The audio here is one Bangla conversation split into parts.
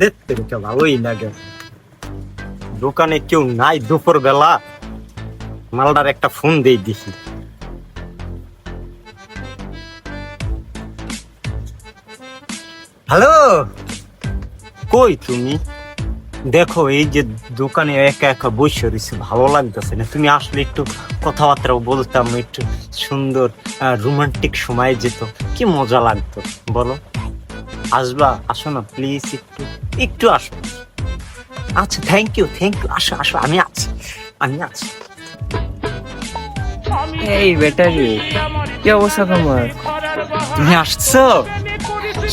দেখতে রেখে ভালোই লাগে দোকানে কেউ নাই দুপুর বেলা মালদার একটা ফোন দিয়ে দিছি। হ্যালো? কই তুমি? দেখো, এই যে দোকানে একা একা বসে রয়েছে, ভালো লাগতেছে না। তুমি আসলে একটু কথাবার্তা বলতাম, একটু সুন্দর রোমান্টিক সময় যেত। কি মজা লাগতো, বলো? আসবা আসো না প্লিজ একটু একটু আসো। আচ্ছা থ্যাংক ইউ থ্যাংক ইউ আসো আসো আমি আছি আমি আছি। এই বেটারি কি অবস্থা তোমার? তুমি আসছো?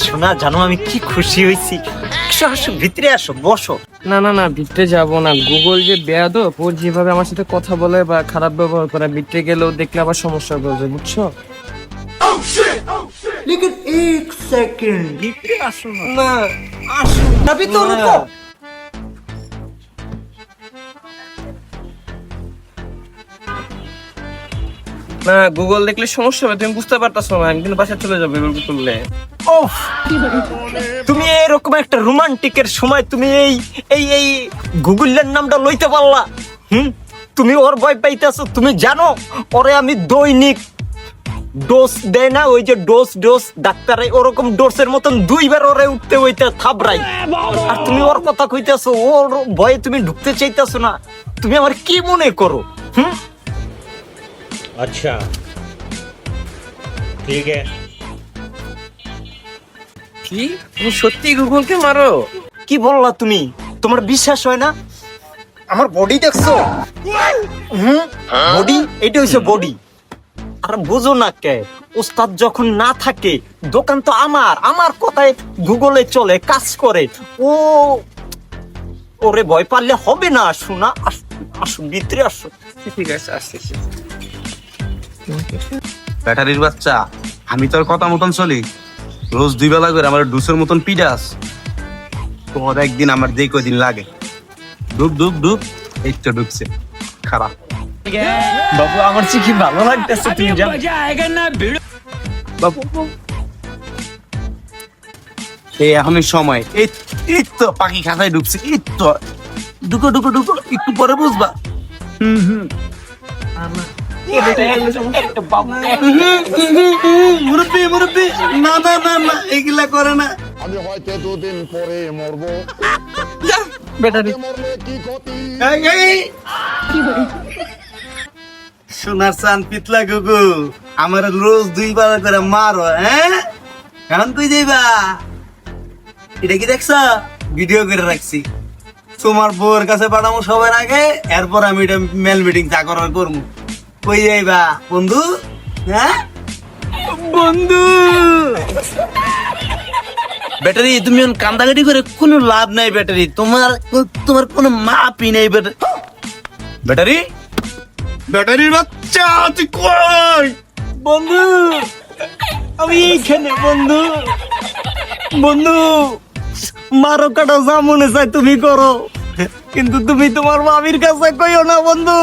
শোনা জানো আমি কি খুশি হয়েছি। আসো আসো ভিতরে আসো বসো। না না না ভিতরে যাব না। গুগল যে বেয়াদ ও যেভাবে আমার সাথে কথা বলে বা খারাপ ব্যবহার করে ভিতরে গেলেও দেখলে আবার সমস্যা করবে বুঝছ? लेकिन एक सेकंड ভিতরে আসো না না আসো তবে তো না। রুকো না গুগল দেখলে সমস্যা হবে তুমি বুঝতে পারতাছো না আমি কিন্তু বাসায় চলে যাবো এগুলো করলে ওফ তুমি এরকম একটা রোমান্টিকের সময় তুমি এই এই এই গুগলের নামটা লইতে পারলা হুম তুমি ওর ভয় পাইতেছো তুমি জানো ওরে আমি দৈনিক ডোজ দেয় না ওই যে ডোজ ডোজ ডাক্তার ওরকম ডোসের মতন দুইবার ওরে উঠতে হইতে থাবরাই আর তুমি ওর কথা কইতেছো ওর ভয়ে তুমি ঢুকতে চাইতেছো না। তুমি আমার কি মনে করো হুম? আচ্ছা। ঠিক আছে। কি? তুমি সত্যি গুগলকে মারো? কি বললা তুমি? তোমার বিশ্বাস হয় না? আমার বডি দেখছ? হুম? বডি এটা হইছে বডি আর বুঝো না কে ওস্তাদ যখন না থাকে দোকান তো আমার আমার কথায় গুগলে চলে কাজ করে। ও ওরে ভয় পারলে হবে না শোনা আসো আসো ভিতরে আসো ঠিক আছে আসতেছি। ব্যাটারির বাচ্চা আমি তোর কথা মতন চলি। রোজ দুই বেলা করে আমার ডুসের মতন পিডাস তোর একদিন আমার যেই কদিন লাগে। ডুব ডুব ডুব এই তো ডুবছে। খারাপ। বাবু আমার চেয়ে ভালো লাগতেছে তুমি জানো? বাবু এই এখনই সময়। এই এই তো পাখি খাতায় ডুবছে এই তো। ঢুকো ঢুকো ঢুকো একটু পরে বুঝবা। হুম হুম। মুরব্বী মুরব্বী। না না না না এগুলা করে না। আমি হয়তো দুদিন পরে মরবো। মরলে কি ক্ষতি? এই, এই। সোনার চান পিতলা গুগু আমার রোজ দুই বার করে মারো হ্যাঁ? এখন কই যাইবা? এটা কি দেখছ? ভিডিও করে রাখছি। তোমার বউয়ের কাছে পাঠাবো সবার আগে, এরপর আমি এটা মেল মিটিং চা করার করব কই যাইবা, বন্ধু? হ্যাঁ? বন্ধু! ব্যাটারি, তুমি কান্দাকাটি করে কোনো লাভ নাই ব্যাটারি। তোমার তোমার কোনো মাপই নেই ব্যাটারি। ব্যাটারি? ব্যাটারির বাচ্চা, তুই কই? বন্ধু, আমি এইখানে, বন্ধু। বন্ধু মারো কাটা যা মনে চাই তুমি করো। কিন্তু তুমি তোমার মামির কাছে কইও না, বন্ধু।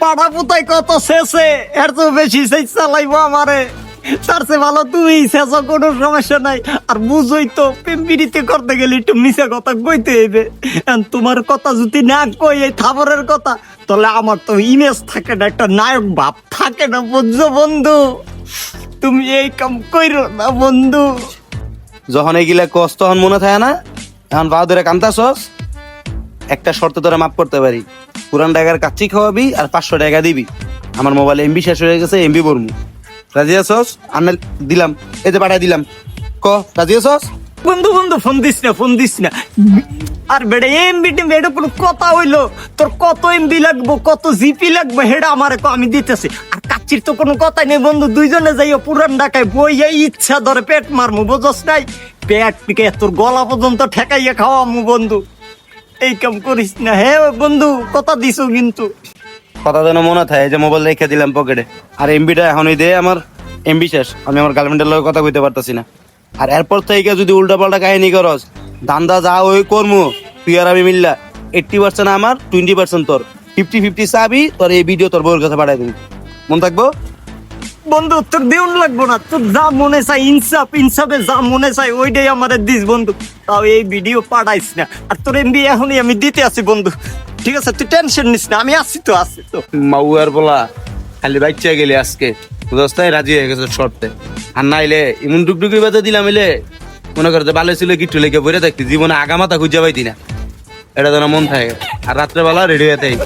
পাড়া পুতাই কত শেষে, এর তো বেশি সেই চালাইবো আমারে। তার চেয়ে ভালো তুমি শেষ কোনো সমস্যা নাই। আর বুঝই তো পিম্পিরিতে করতে গেলে একটু মিশা কথা কইতে হইবে। তোমার কথা যদি না কই, এই থাবরের কথা তাহলে আমার তো ইমেজ থাকে না একটা নায়ক ভাব থাকে না বুঝছ বন্ধু? তুমি এই কাম কইরো না বন্ধু। যখন এগুলা কষ্ট তখন মনে থাকে না? এখন বাহাদুরে কান্তাছস একটা শর্ত তোরা মাফ করতে পারি। পুরান টাকার কাচ্চি খাওয়াবি আর পাঁচশো টাকা দিবি। আমার মোবাইল এমবি শেষ হয়ে গেছে এমবি বলব রাজি আছস? আনাল দিলাম। এতে যে পাঠাই দিলাম। ক রাজি আছস? বন্ধু বন্ধু ফোন দিস না ফোন দিস না। আর বেড়ে এমবি টিম এটা কোনো কথা হইল, তোর কত এমবি লাগবো, কত জিপি লাগবে, হেডা আমার আমি দিতেছি। আর কাচ্চির তো কোনো কথাই নেই, বন্ধু, দুইজনে যাইও পুরান ঢাকায় বইয়া ইচ্ছা ধরে পেট মারমু, বুঝস নাই? পেট পিকে তোর গলা পর্যন্ত ঠেকাইয়া খাওয়ামু, বন্ধু। এই কাম করিস না, হে বন্ধু, কথা দিছো কিন্তু। কথা যেন মনে থাকে যে মোবাইল রেখে দিলাম পকেটে আর এমবিটা এখনই দে, আমার এমবি শেষ। আমি আমার গার্লফ্রেন্ডের লগে কথা কইতে পারতাছি না। আর এরপর থেকে যদি উল্টা পাল্টা কাহিনী করস দান্দা যা ওই কর্মু তুই আর আমি মিল্লা। এইট্টি পার্সেন্ট আমার টোয়েন্টি পার্সেন্ট তোর। ফিফটি ফিফটি চাবি তোর এই ভিডিও তোর বউয়ের কাছে পাঠাই দিবি। মন থাকব? বন্ধু তোর দেউন লাগবো না। তোর যা মনে চাই ইনসাফ ইনসাফে যা মনে চাই ওইটাই আমার দিস বন্ধু। তাও এই ভিডিও পাঠাইস না। আর তোর এমবি এখনই আমি দিতে আছি বন্ধু। ঠিক আছে তুই টেনশন নিস না আমি আসি তো আসি তো। মাউয়ার বলা খালি বাচ্চা গেলে আজকে। দোস্তায় রাজি হয়ে গেছে শর্তে আর নাইলে ইমন টুকটুকি বাজে দিলাম এলে মনে করতে ভালো ছিল কিট্টু লেগে বইরে থাকতি, জীবনে আগামাতা খুঁজে পাইতি না। এটা যেন মন থাকে। আর রাত্রেবেলা রেডি হয়ে থাকি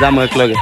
যাব এক লগে